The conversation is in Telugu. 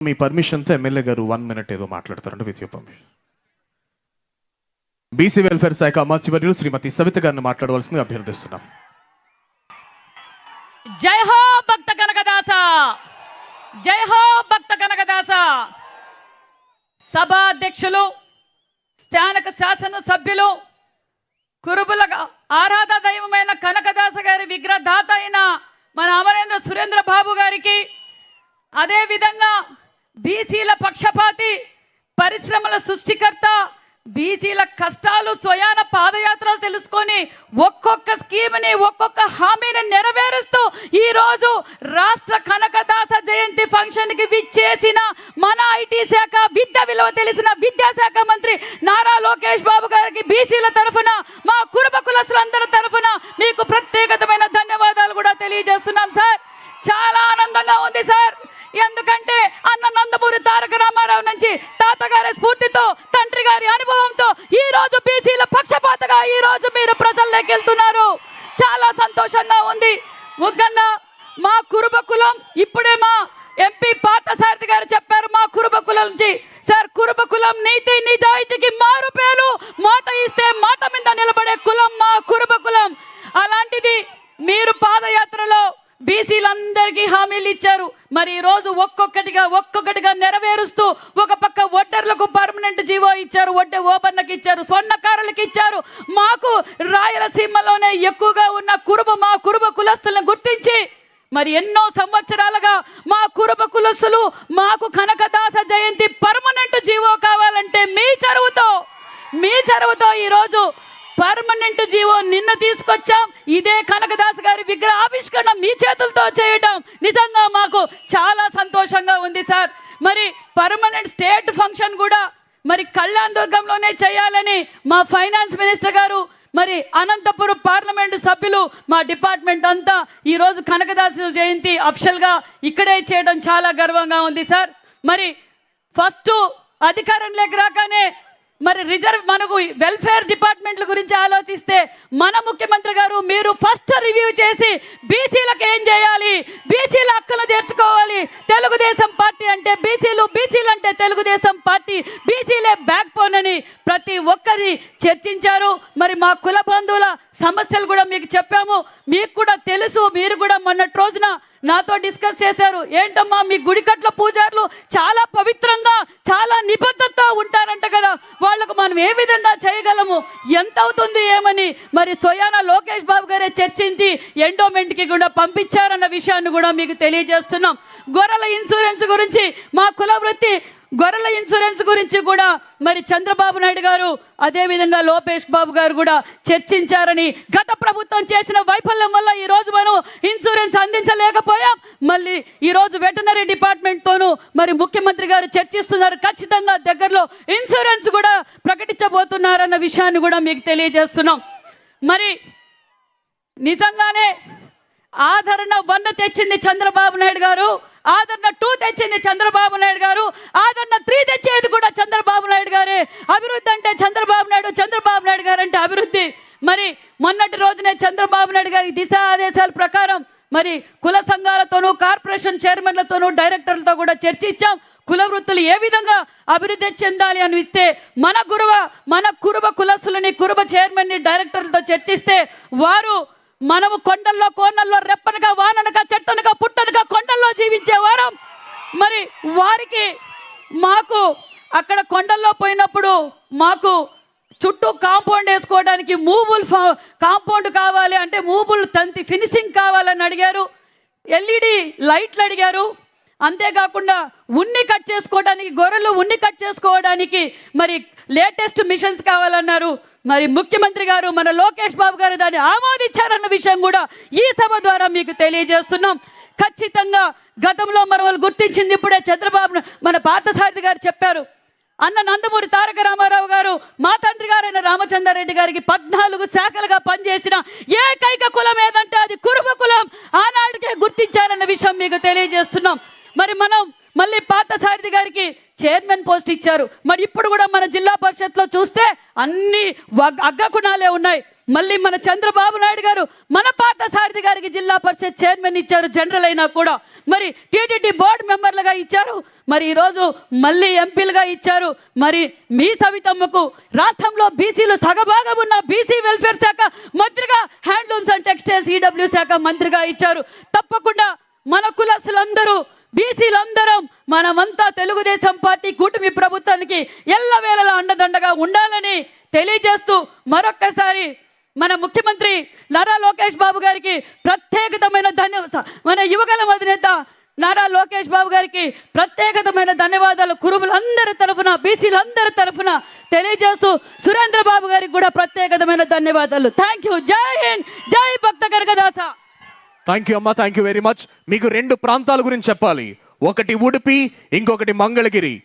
మీ పర్మిషన్తో ఎమ్మెల్యే గారు వన్ మినిట్ ఏదో మాట్లాడతారండి with your permission BC welfare శాఖ అమాత్యవర్యులు శ్రీమతి సవిత గారిని మాట్లాడవలసింది అభ్యర్థిస్తున్నాం. జై హో భక్త కనకదాస! జై హో భక్త కనకదాస! సభా అధ్యక్షులు స్థానిక శాసన సభ్యులు కురుబుల ఆరాధ దైవమైన కనకదాస గారి విగ్రహదాత అయిన మన అమరేంద్ర సురేంద్ర బాబు గారికి అదే విధంగా బీసీల పక్షపాతి పరిశ్రమల సృష్టికర్త బీసీల కష్టాలు స్వయాన పాదయాత్రలు తెలుసుకొని ఒక్కొక్క స్కీమ్ని ఒక్కొక్క హామీని నెరవేరుస్తూ ఈ రోజు రాష్ట్ర కనకదాస రోజు బీసీల పక్షపాతగా ఈ రోజు మీరు ప్రజల్లోకి వెళ్తున్నారు. చాలా సంతోషంగా ఉంది. ముఖ్యంగా మా కురుబ కులం ఇప్పుడే మా ఎంపీ పార్థసారథి గారు చెప్పారు మా కురుబ కులం నుంచి సార్ కురుబ కులం నీతి నిజాయితీకి మారు పేరు మాట ఇస్తే మాట మీద నిలబడే కులం మా కురుబ కులం అలాంటిది మీరు పాదయాత్రలో బీసీలందరికీ హామీలు ఇచ్చారు. మరి ఈ రోజు ఒక్కొక్కటిగా ఒక్కొక్కటిగా నెరవేరుస్తూ ఒక పక్క ఒడ్డర్లకు పర్మనెంట్ జీవో ఇచ్చారు ఒడ్డే ఓబన్నకి ఇచ్చారు స్వర్ణకారులకు ఇచ్చారు. మాకు రాయలసీమలోనే ఎక్కువగా ఉన్న కురుబ మా కురుబ కులస్తులను గుర్తించి మరి ఎన్నో సంవత్సరాలుగా మా కురుబ కులస్తులు మాకు కనకదాస జయంతి పర్మనెంట్ జీవో కావాలంటే మీ చరువుతో మీ చరువుతో ఈరోజు పర్మనెంట్ జీవో నిన్న తీసుకొచ్చాం. ఇదే కనకదాస్ గారి విగ్రహ ఆవిష్కరణ మీ చేతులతో చేయడం నిజంగా మాకు చాలా సంతోషంగా ఉంది సార్. మరి పర్మనెంట్ స్టేట్ ఫంక్షన్ కూడా మరి కళ్యాణ్ దుర్గంలోనే చేయాలని మా ఫైనాన్స్ మినిస్టర్ గారు మరి అనంతపురం పార్లమెంటు సభ్యులు మా డిపార్ట్మెంట్ అంతా ఈరోజు కనకదాసు జయంతి అఫిషియల్గా ఇక్కడే చేయడం చాలా గర్వంగా ఉంది సార్. మరి ఫస్ట్ అధికారంలోకి రాగానే మరి రిజర్వ్ మనకు వెల్ఫేర్ డిపార్ట్మెంట్ల గురించి ఆలోచిస్తే మన ముఖ్యమంత్రి గారు మీరు ఫస్ట్ రివ్యూ చేసి బీసీలకు ఏం చేయాలి? బీసీల హక్కులు చేర్చుకోవాలి. తెలుగుదేశం పార్టీ అంటే బీసీలు బీసీలు అంటే తెలుగుదేశం పార్టీ. బీసీలే బ్యాక్ బోన్ అని ప్రతి ఒక్కరి చర్చించారు. మరి మా కుల బంధువుల సమస్యలు కూడా మీకు చెప్పాము. మీకు కూడా తెలుసు మీరు కూడా మొన్నటి రోజున నాతో డిస్కస్ చేశారు. ఏంటమ్మా మీ గుడికట్ల పూజారులు చాలా పవిత్రంగా చాలా నిబద్ధతతో ఉంటారంట కదా. వాళ్ళకు మనం ఏ విధంగా చేయగలము? ఎంత అవుతుంది ఏమని మరి సోయానా లోకేష్ బాబు గారే చర్చించి ఎండోమెంట్కి కూడా పంపించారన్న విషయాన్ని కూడా మీకు తెలియజేస్తున్నాం. గొర్రెల ఇన్సూరెన్స్ గురించి మా కుల వృత్తి గొర్రెల ఇన్సూరెన్స్ గురించి కూడా మరి చంద్రబాబు నాయుడు గారు అదేవిధంగా లోకేష్ బాబు గారు కూడా చర్చించారని గత ప్రభుత్వం చేసిన వైఫల్యం వల్ల ఈరోజు మనం ఇన్సూరెన్స్ అందించలేకపోయాం. మళ్ళీ ఈరోజు వెటనరీ డిపార్ట్మెంట్తోనూ మరి ముఖ్యమంత్రి గారు చర్చిస్తున్నారు. ఖచ్చితంగా దగ్గరలో ఇన్సూరెన్స్ కూడా ప్రకటించబోతున్నారన్న విషయాన్ని కూడా మీకు తెలియజేస్తున్నాం. మరి నిజంగానే ఆదరణ వన్ తెచ్చింది చంద్రబాబు నాయుడు గారు ఆదరణ టూ తెచ్చింది చంద్రబాబు నాయుడు గారు ఆదరణ త్రీ తెచ్చేది కూడా చంద్రబాబు నాయుడు గారే. అభివృద్ధి అంటే చంద్రబాబు నాయుడు చంద్రబాబు నాయుడు గారు అంటే అభివృద్ధి. మరి మొన్నటి రోజునే చంద్రబాబు నాయుడు గారి దిశ ఆదేశాల ప్రకారం మరి కుల సంఘాలతోనూ కార్పొరేషన్ చైర్మన్లతోనూ డైరెక్టర్లతో కూడా చర్చించాం. కుల వృత్తులు ఏ విధంగా అభివృద్ధి చెందాలి అని ఇస్తే మన గురువ మన కురుబ కులసులని కురుబ చైర్మన్ని డైరెక్టర్లతో చర్చిస్తే వారు మనము కొండల్లో కోనల్లో రెప్పనగా వాననగా చెట్టనగా పుట్టనగా కొండల్లో జీవించే వారం మరి వారికి మాకు అక్కడ కొండల్లో పోయినప్పుడు మాకు చుట్టూ కాంపౌండ్ వేసుకోవడానికి మూబుల్ కాంపౌండ్ కావాలి అంటే మూబుల్ తంతి ఫినిషింగ్ కావాలని అడిగారు. ఎల్ఈడి లైట్లు అడిగారు. అంతేకాకుండా ఉన్ని కట్ చేసుకోవడానికి గొర్రెలు ఉన్ని కట్ చేసుకోవడానికి మరి లేటెస్ట్ మిషన్స్ కావాలన్నారు. మరి ముఖ్యమంత్రి గారు మన లోకేష్ బాబు గారు దాన్ని ఆమోదించారన్న విషయం కూడా ఈ సభ ద్వారా మీకు తెలియజేస్తున్నాం. ఖచ్చితంగా గతంలో మన వాళ్ళు గుర్తించింది ఇప్పుడే చంద్రబాబు మన పార్థసారథి గారు చెప్పారు. అన్న నందమూరి తారక రామారావు గారు మా తండ్రి గారైన రామచంద్రారెడ్డి గారికి పద్నాలుగు శాఖలుగా పనిచేసిన ఏకైక కులం ఏదంటే అది కురుబ కులం. ఆనాటికే గుర్తించారన్న విషయం మీకు తెలియజేస్తున్నాం. మరి మనం మళ్ళీ పార్థసారథి గారికి చైర్మన్ పోస్ట్ ఇచ్చారు. మరి ఇప్పుడు కూడా మన జిల్లా పరిషత్లో చూస్తే అన్ని అగ్రకుణాలే ఉన్నాయి. మళ్ళీ మన చంద్రబాబు నాయుడు గారు మన పాత సారథి గారికి జిల్లా పరిషత్ చైర్మన్ ఇచ్చారు జనరల్ అయినా కూడా. మరి టీటీడీ బోర్డు మెంబర్లుగా ఇచ్చారు మరి ఈరోజు మళ్ళీ ఎంపీలుగా ఇచ్చారు. మరి మీ సవితమ్మకు రాష్ట్రంలో బీసీలు సగభాగం ఉన్న బీసీ వెల్ఫేర్ శాఖ మంత్రిగా హ్యాండ్లూమ్స్ అండ్ టెక్స్టైల్స్ ఈడబ్ల్యూ శాఖ మంత్రిగా ఇచ్చారు. తప్పకుండా మన కులసులందరూ బీసీలందరం మనమంతా తెలుగుదేశం పార్టీ కూటమి ప్రభుత్వానికి ఎల్లవేళలా అండదండగా ఉండాలని తెలియజేస్తూ మరొక్కసారి మన ముఖ్యమంత్రి నారా లోకేష్ బాబు గారికి ప్రత్యేకతమైన ధన్య మన యువగల అధినేత నారా లోకేష్ బాబు గారికి ప్రత్యేకతమైన ధన్యవాదాలు కురుములందరి తరఫున బీసీలందరి తరఫున తెలియజేస్తూ సురేంద్ర బాబు గారికి కూడా ప్రత్యేకతమైన ధన్యవాదాలు. థ్యాంక్ యూ జై హింద్. జై భక్త కనకదాస థ్యాంక్ యూ అమ్మా. థ్యాంక్ యూ వెరీ మచ్ మీకు రెండు ప్రాంతాల గురించి చెప్పాలి. ఒకటి ఉడిపి ఇంకొకటి మంగళగిరి.